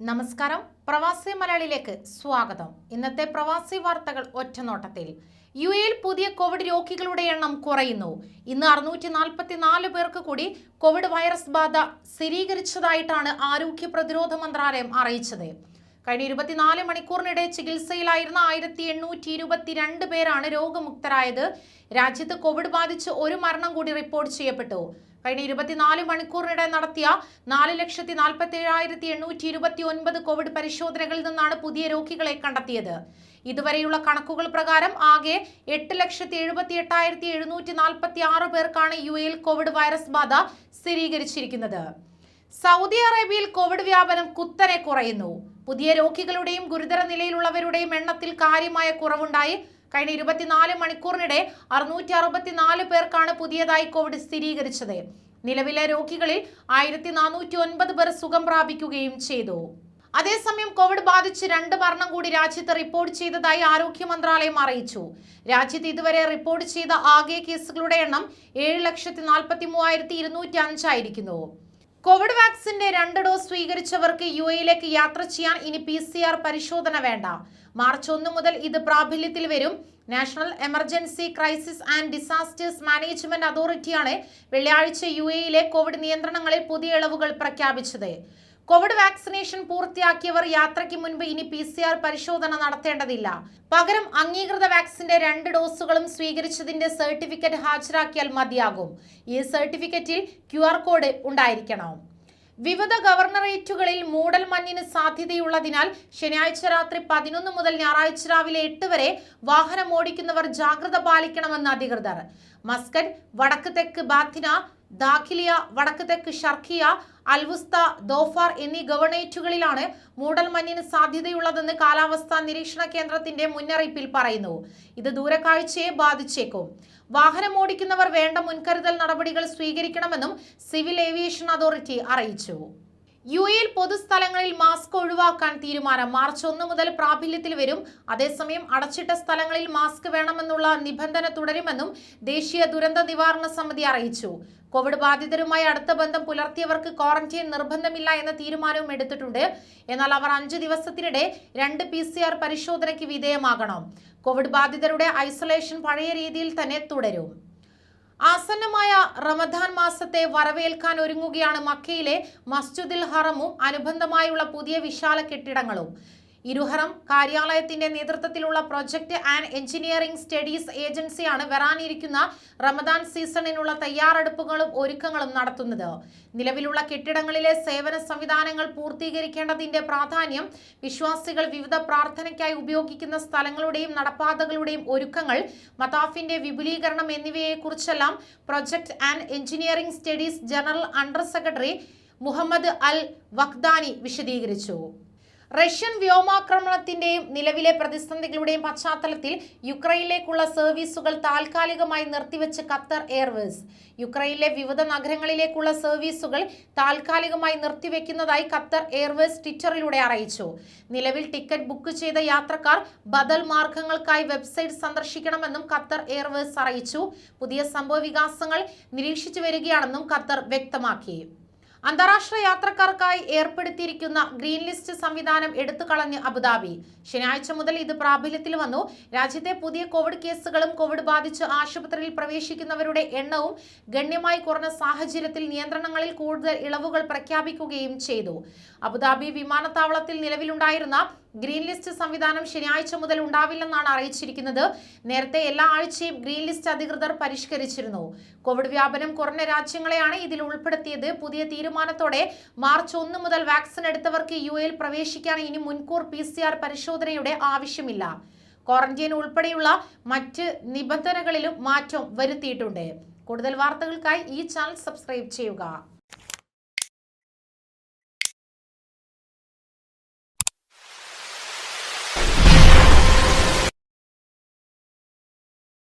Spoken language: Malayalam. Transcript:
നമസ്കാരം. പ്രവാസി മലയാളിയിലേക്ക് സ്വാഗതം. ഇന്നത്തെ പ്രവാസി വാർത്തകൾ ഒറ്റനോട്ടത്തിൽ. യു എയിൽ പുതിയ കോവിഡ് രോഗികളുടെ എണ്ണം കുറയുന്നു. ഇന്ന് അറുന്നൂറ്റി നാൽപ്പത്തി നാല് പേർക്ക് കൂടി കോവിഡ് വൈറസ് ബാധ സ്ഥിരീകരിച്ചതായിട്ടാണ് ആരോഗ്യ പ്രതിരോധ മന്ത്രാലയം അറിയിച്ചത്. കഴിഞ്ഞ ഇരുപത്തിനാല് മണിക്കൂറിനിടെ ചികിത്സയിലായിരുന്ന ആയിരത്തി എണ്ണൂറ്റി ഇരുപത്തിരണ്ട് പേരാണ് രോഗമുക്തരായത്. രാജ്യത്ത് കോവിഡ് ബാധിച്ച് ഒരു മരണം കൂടി റിപ്പോർട്ട് ചെയ്യപ്പെട്ടു. കഴിഞ്ഞ ഇരുപത്തിനാല് മണിക്കൂറിനിടെ നടത്തിയ നാല് ലക്ഷത്തി നാൽപ്പത്തി ഏഴായിരത്തി എണ്ണൂറ്റി ഇരുപത്തി ഒൻപത് കോവിഡ് പരിശോധനകളിൽ നിന്നാണ് പുതിയ രോഗികളെ കണ്ടെത്തിയത്. ഇതുവരെയുള്ള കണക്കുകൾ പ്രകാരം ആകെ എട്ട് ലക്ഷത്തി എഴുപത്തി എട്ടായിരത്തി എഴുന്നൂറ്റി നാൽപ്പത്തി ആറ് പേർക്കാണ് യു എയിൽ കോവിഡ് വൈറസ് ബാധ സ്ഥിരീകരിച്ചിരിക്കുന്നത്. സൗദി അറേബ്യയിൽ കോവിഡ് വ്യാപനം കുത്തനെ കുറയുന്നു. പുതിയ രോഗികളുടെയും ഗുരുതര നിലയിലുള്ളവരുടെയും എണ്ണത്തിൽ കാര്യമായ കുറവുണ്ടായി. കഴിഞ്ഞ ഇരുപത്തിനാല് മണിക്കൂറിനിടെ അറുന്നൂറ്റി അറുപത്തിനാല് പേർക്കാണ് പുതിയതായി കോവിഡ് സ്ഥിരീകരിച്ചത്. നിലവിലെ രോഗികളിൽ ആയിരത്തി നാനൂറ്റി ഒൻപത് പേർ സുഖം പ്രാപിക്കുകയും ചെയ്തു. അതേസമയം കോവിഡ് ബാധിച്ച് രണ്ട് മരണം കൂടി രാജ്യത്ത് റിപ്പോർട്ട് ചെയ്തതായി ആരോഗ്യ മന്ത്രാലയം അറിയിച്ചു. രാജ്യത്ത് ഇതുവരെ റിപ്പോർട്ട് ചെയ്ത ആകെ കേസുകളുടെ എണ്ണം ഏഴ് ലക്ഷത്തി നാൽപ്പത്തി മൂവായിരത്തി ഇരുന്നൂറ്റി അഞ്ചായിരിക്കുന്നു കോവിഡ് വാക്സിന്റെ രണ്ട് ഡോസ് സ്വീകരിച്ചവർക്ക് യു എയിലേക്ക് യാത്ര ചെയ്യാൻ ഇനി പി സി ആർ പരിശോധന വേണ്ട. മാർച്ച് ഒന്ന് മുതൽ ഇത് പ്രാബല്യത്തിൽ വരും. National emergency crisis and disasters management അതോറിറ്റിയാണ് വെള്ളിയാഴ്ച യു എയിലെ കോവിഡ് നിയന്ത്രണങ്ങളിൽ പുതിയ ഇളവുകൾ പ്രഖ്യാപിച്ചത്. കോവിഡ് വാക്സിനേഷൻ പൂർത്തിയാക്കിയവർ യാത്രയ്ക്ക് മുൻപ് ഇനി പി സി ആർ പരിശോധന നടത്തേണ്ടതില്ല. പകരം അംഗീകൃത വാക്സിന്റെ രണ്ട് ഡോസുകളും സ്വീകരിച്ചതിന്റെ സർട്ടിഫിക്കറ്റ് ഹാജരാക്കിയാൽ മതിയാകും. ഈ സർട്ടിഫിക്കറ്റിൽ ക്യു കോഡ് ഉണ്ടായിരിക്കണം. വിവിധ ഗവർണറേറ്റുകളിൽ മൂടൽ മഞ്ഞിന് സാധ്യതയുള്ളതിനാൽ ശനിയാഴ്ച രാത്രി പതിനൊന്ന് മുതൽ ഞായറാഴ്ച രാവിലെ എട്ട് വരെ വാഹനം ഓടിക്കുന്നവർ ജാഗ്രത പാലിക്കണമെന്ന് അധികൃതർ. മസ്കറ്റ് വടക്ക് തെക്ക് ബാത്തിന ദാഖിലിയ വടക്ക് തെക്ക് ഷർഖിയ അൽവുസ്ത ദോഫാർ എന്നീ ഗവർണേറ്റുകളിലാണ് മൂടൽമഞ്ഞിന് സാധ്യതയുള്ളതെന്ന് കാലാവസ്ഥാ നിരീക്ഷണ കേന്ദ്രത്തിന്റെ മുന്നറിയിപ്പിൽ പറയുന്നു. ഇത് ദൂരക്കാഴ്ചയെ ബാധിച്ചേക്കും. വാഹനം ഓടിക്കുന്നവർ വേണ്ട മുൻകരുതൽ നടപടികൾ സ്വീകരിക്കണമെന്നും സിവിൽ ഏവിയേഷൻ അതോറിറ്റി അറിയിച്ചു. യു എയിൽ പൊതുസ്ഥലങ്ങളിൽ മാസ്ക് ഒഴിവാക്കാൻ തീരുമാനം. മാർച്ച് ഒന്ന് മുതൽ പ്രാബല്യത്തിൽ വരും. അതേസമയം അടച്ചിട്ട സ്ഥലങ്ങളിൽ മാസ്ക് വേണമെന്നുള്ള നിബന്ധന തുടരുമെന്നും ദേശീയ ദുരന്ത നിവാരണ സമിതി അറിയിച്ചു. കോവിഡ് ബാധിതരുമായി അടുത്ത ബന്ധം പുലർത്തിയവർക്ക് ക്വാറന്റൈൻ നിർബന്ധമില്ല എന്ന തീരുമാനവും എടുത്തിട്ടുണ്ട്. എന്നാൽ അവർ അഞ്ച് ദിവസത്തിനിടെ രണ്ട് പി പരിശോധനയ്ക്ക് വിധേയമാകണം. കോവിഡ് ബാധിതരുടെ ഐസൊലേഷൻ പഴയ രീതിയിൽ തന്നെ തുടരും. ആസന്നമായ റമദാൻ മാസത്തെ വരവേൽക്കാൻ ഒരുങ്ങുകയാണ് മക്കയിലെ മസ്ജിദുൽ ഹറമും അനുബന്ധമായുള്ള പുതിയ വിശാല കെട്ടിടങ്ങളും. ഇരുഹറം കാര്യാലയത്തിന്റെ നേതൃത്വത്തിലുള്ള പ്രൊജക്ട് ആൻഡ് എഞ്ചിനീയറിംഗ് സ്റ്റഡീസ് ഏജൻസിയാണ് വരാനിരിക്കുന്ന റമദാൻ സീസണിനുള്ള തയ്യാറെടുപ്പുകളും ഒരുക്കങ്ങളും നടത്തുന്നത്. നിലവിലുള്ള കെട്ടിടങ്ങളിലെ സേവന സംവിധാനങ്ങൾ പൂർത്തീകരിക്കേണ്ടതിന്റെ പ്രാധാന്യം വിശ്വാസികൾ വിവിധ പ്രാർത്ഥനയ്ക്കായി ഉപയോഗിക്കുന്ന സ്ഥലങ്ങളുടെയും നടപ്പാതകളുടെയും ഒരുക്കങ്ങൾ മതാഫിന്റെ വിപുലീകരണം എന്നിവയെക്കുറിച്ചെല്ലാം project and engineering studies general under secretary Muhammad Al Waqdani വിശദീകരിച്ചു. റഷ്യൻ വ്യോമാക്രമണത്തിന്റെയും നിലവിലെ പ്രതിസന്ധികളുടെയും പശ്ചാത്തലത്തിൽ യുക്രൈനിലേക്കുള്ള സർവീസുകൾ താൽക്കാലികമായി നിർത്തിവെച്ച് ഖത്തർ എയർവേസ്. യുക്രൈനിലെ വിവിധ നഗരങ്ങളിലേക്കുള്ള സർവീസുകൾ താൽക്കാലികമായി നിർത്തിവെക്കുന്നതായി ഖത്തർ എയർവേസ് ട്വിറ്ററിലൂടെ അറിയിച്ചു. നിലവിൽ ടിക്കറ്റ് ബുക്ക് ചെയ്ത യാത്രക്കാർ ബദൽ മാർഗങ്ങൾക്കായി വെബ്സൈറ്റ് സന്ദർശിക്കണമെന്നും ഖത്തർ എയർവേസ് അറിയിച്ചു. പുതിയ സംഭവ നിരീക്ഷിച്ചു വരികയാണെന്നും ഖത്തർ വ്യക്തമാക്കി. അന്താരാഷ്ട്ര യാത്രക്കാർക്കായി ഏർപ്പെടുത്തിയിരിക്കുന്ന ഗ്രീൻ ലിസ്റ്റ് സംവിധാനം എടുത്തു കളഞ്ഞ് അബുദാബി. ശനിയാഴ്ച മുതൽ ഇത് പ്രാബല്യത്തിൽ വന്നു. രാജ്യത്തെ പുതിയ കോവിഡ് കേസുകളും കോവിഡ് ബാധിച്ച് ആശുപത്രിയിൽ പ്രവേശിക്കുന്നവരുടെ എണ്ണവും ഗണ്യമായി കുറഞ്ഞ സാഹചര്യത്തിൽ നിയന്ത്രണങ്ങളിൽ കൂടുതൽ ഇളവുകൾ പ്രഖ്യാപിക്കുകയും ചെയ്തു. അബുദാബി വിമാനത്താവളത്തിൽ നിലവിലുണ്ടായിരുന്ന ഗ്രീൻ ലിസ്റ്റ് സംവിധാനം ശനിയാഴ്ച മുതൽ ഉണ്ടാവില്ലെന്നാണ് അറിയിച്ചിരിക്കുന്നത്. നേരത്തെ എല്ലാ ആഴ്ചയും ഗ്രീൻ ലിസ്റ്റ് അധികൃതർ പരിഷ്കരിച്ചിരുന്നു. കോവിഡ് വ്യാപനം കുറഞ്ഞ രാജ്യങ്ങളെയാണ് ഇതിൽ ഉൾപ്പെടുത്തിയത്. പുതിയ തീരുമാനത്തോടെ മാർച്ച് ഒന്ന് മുതൽ വാക്സിൻ എടുത്തവർക്ക് യു എയിൽ പ്രവേശിക്കാൻ ഇനി മുൻകൂർ പി പരിശോധനയുടെ ആവശ്യമില്ല. ക്വാറന്റൈൻ ഉൾപ്പെടെയുള്ള മറ്റ് നിബന്ധനകളിലും മാറ്റം വരുത്തിയിട്ടുണ്ട്. കൂടുതൽ വാർത്തകൾക്കായി ഈ ചാനൽ സബ്സ്ക്രൈബ് ചെയ്യുക.